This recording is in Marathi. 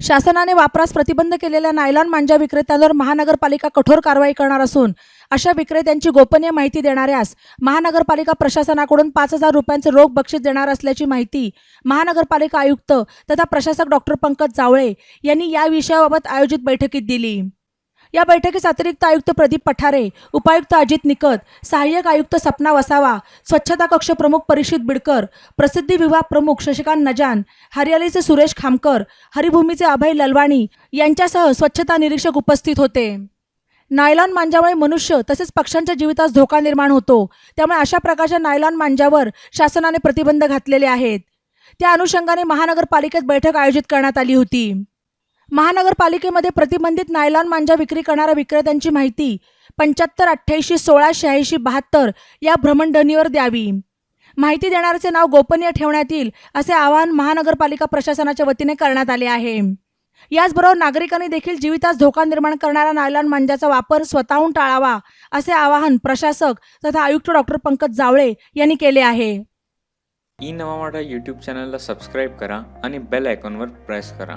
शासनाने वापरास प्रतिबंध केलेल्या नायलॉन मांजा विक्रेत्यांवर महानगरपालिका कठोर कारवाई करणार असून अशा विक्रेत्यांची गोपनीय माहिती देणाऱ्यास महानगरपालिका प्रशासनाकडून पाच हजार रुपयांचे रोख बक्षीस देणार असल्याची माहिती महानगरपालिका आयुक्त तथा प्रशासक डॉक्टर पंकज जावळे यांनी या विषयाबाबत आयोजित बैठकीत दिली. या बैठकीस अतिरिक्त आयुक्त प्रदीप पठारे उपायुक्त अजित निकत सहाय्यक आयुक्त सपना वसावा स्वच्छता कक्ष प्रमुख परिषद बिडकर प्रसिद्धी विभाग प्रमुख शशिकांत नजान हरियालीचे सुरेश खामकर हरिभूमीचे अभय ललवाणी यांच्यासह स्वच्छता निरीक्षक उपस्थित होते. नायलॉन मांजामुळे मनुष्य तसेच पक्ष्यांच्या जीवितास धोका निर्माण होतो. त्यामुळे अशा प्रकारच्या नायलॉन मांजावर शासनाने प्रतिबंध घातलेले आहेत. त्या अनुषंगाने महानगरपालिकेत बैठक आयोजित करण्यात आली होती. महानगरपालिकेमध्ये प्रतिबंधित नायलॉन मांजा विक्री करणाऱ्या विक्रेत्यांची माहिती पंच्याहत्तर अठ्ठ्याऐंशी सोळा शहाऐंशी बहात्तर या भ्रमणध्वनीवर द्यावी. माहिती देणाऱ्याचे नाव गोपनीय ठेवण्यात येईल असे आवाहन महानगरपालिका प्रशासनाच्या वतीने करण्यात आले आहे. याचबरोबर नागरिकांनी देखील जीवितास धोका निर्माण करणाऱ्या नायलॉन मांजाचा वापर स्वतःहून टाळावा असे आवाहन प्रशासक तथा आयुक्त डॉक्टर पंकज जावळे यांनी केले आहे. ई नवा मराठा यूट्यूब चॅनलला सबस्क्राईब करा आणि बेल आयकॉनवर प्रेस करा.